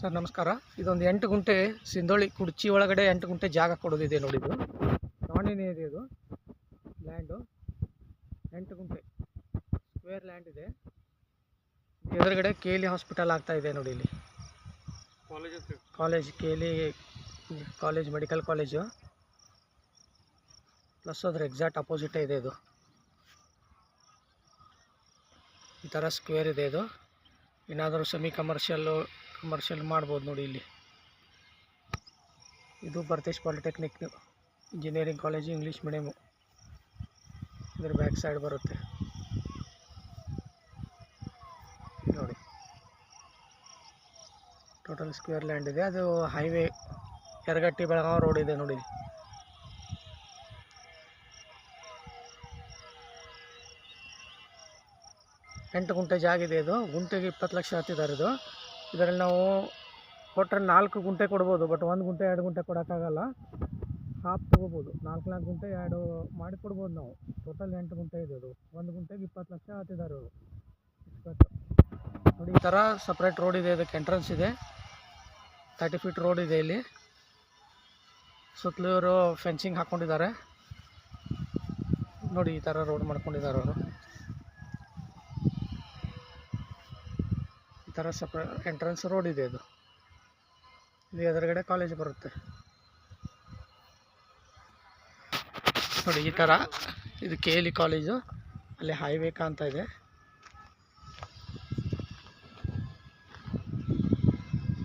Sir ನಮಸ್ಕಾರ. ಇದೊಂದು ಎಂಟು ಗುಂಟೆ ಸಿಂಧೋಳಿ ಕುರ್ಚಿ ಒಳಗಡೆ ಎಂಟು ಗುಂಟೆ ಜಾಗ ಕೊಡೋದಿದೆ ನೋಡಿ ಇದು. ದಾವಣಿನೇ ಇದೆ ಇದು ಲ್ಯಾಂಡು ಎಂಟು ಗುಂಟೆ ಸ್ಕ್ವೇರ್ ಲ್ಯಾಂಡ್ ಇದೆ. ಎದುರುಗಡೆ ಕೇಲಿ ಹಾಸ್ಪಿಟಲ್ ಆಗ್ತಾ ಇದೆ ನೋಡಿ ಇಲ್ಲಿ. ಕಾಲೇಜ್ ಕೇಲಿ ಕಾಲೇಜ್ ಮೆಡಿಕಲ್ ಕಾಲೇಜು ಪ್ಲಸ್ ಅದ್ರ ಎಕ್ಸಾಕ್ಟ್ ಅಪೋಸಿಟೇ ಇದೆ ಇದು. ಈ ಥರ ಸ್ಕ್ವೇರ್ ಇದೆ ಇದು. ಏನಾದರೂ ಸೆಮಿ ಕಮರ್ಷಿಯಲ್ಲು ಕಮರ್ಷಿಯಲ್ ಮಾಡ್ಬೋದು ನೋಡಿ ಇಲ್ಲಿ. ಇದು Bharatesh polytechnic engineering college English medium ಇದರ ಬ್ಯಾಕ್ ಸೈಡ್ ಬರುತ್ತೆ. ನೋಡಿ. ಟೋಟಲ್ ಸ್ಕ್ವೇರ್ ಲ್ಯಾಂಡ್ ಇದೆ. ಅದು ಹೈವೇ ಎರಗಟ್ಟಿ ಬೆಳಗಾವಿ ರೋಡ್ ಇದೆ ನೋಡಿ ಎಂಟು ಗುಂಟೆ ಜಾಗ ಇದೆ ಇದು. ಗುಂಟೆಗೆ ಇಪ್ಪತ್ತು ಲಕ್ಷ ಹತ್ತಿದ್ದಾರೆ ಇದು. ಇದರಲ್ಲಿ ನಾವು ಕೊಟ್ಟರೆ ನಾಲ್ಕು ಗುಂಟೆ ಕೊಡ್ಬೋದು ಬಟ್ ಒಂದು ಗುಂಟೆ, ಎರಡು ಗುಂಟೆ ಕೊಡೋಕ್ಕಾಗಲ್ಲ. ಹಾಫ್ ತೊಗೋಬೋದು. ನಾಲ್ಕು ನಾಲ್ಕು ಗುಂಟೆ, ಎರಡು ಮಾಡಿ ಕೊಡ್ಬೋದು ನಾವು. ಟೋಟಲ್ ಎಂಟು ಗುಂಟೆ ಇದೆ ಅದು. ಒಂದು ಗುಂಟೆಗೆ ಇಪ್ಪತ್ತು ಲಕ್ಷ ಹಾಕಿದ್ದಾರೆ ಅವರು. ನೋಡಿ, ಈ ಥರ ಸಪ್ರೇಟ್ ರೋಡ್ ಇದೆ. ಇದಕ್ಕೆ ಎಂಟ್ರೆನ್ಸ್ ಇದೆ. ತರ್ಟಿ ಫೀಟ್ ರೋಡ್ ಇದೆ ಇಲ್ಲಿ. ಸುತ್ತಲೂ ಇವರು ಫೆನ್ಸಿಂಗ್ ಹಾಕ್ಕೊಂಡಿದ್ದಾರೆ ನೋಡಿ, ಈ ಥರ ರೋಡ್ ಮಾಡ್ಕೊಂಡಿದ್ದಾರೆ ಅವರು. ಈ ಥರ ಎಂಟ್ರೆನ್ಸ್ ರೋಡ್ ಇದೆ ಇದು. ಇದು ಎದುರುಗಡೆ ಕಾಲೇಜ್ ಬರುತ್ತೆ. ನೋಡಿ, ಈ ಥರ ಇದು ಕೆ ಎಲ್ ಇ ಕಾಲೇಜು ಅಲ್ಲಿ ಹೈವೇ ಕಾಣ್ತಾ ಇದೆ.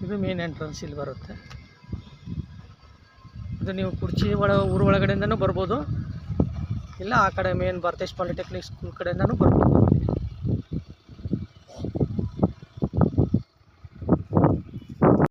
ಇದು ಮೇನ್ ಎಂಟ್ರೆನ್ಸ್ ಇಲ್ಲಿ ಬರುತ್ತೆ. ಇದು ನೀವು ಕುರ್ಚಿ ಒಳ, ಊರು ಒಳಗಡೆಯಿಂದನೂ ಬರ್ಬೋದು. ಇಲ್ಲ ಆ ಕಡೆ ಮೇನ್ ಭಾರತೇಶ್ ಪಾಲಿಟೆಕ್ನಿಕ್ ಸ್ಕೂಲ್ ಕಡೆಯಿಂದನೂ ಬರ್ಬೋದು.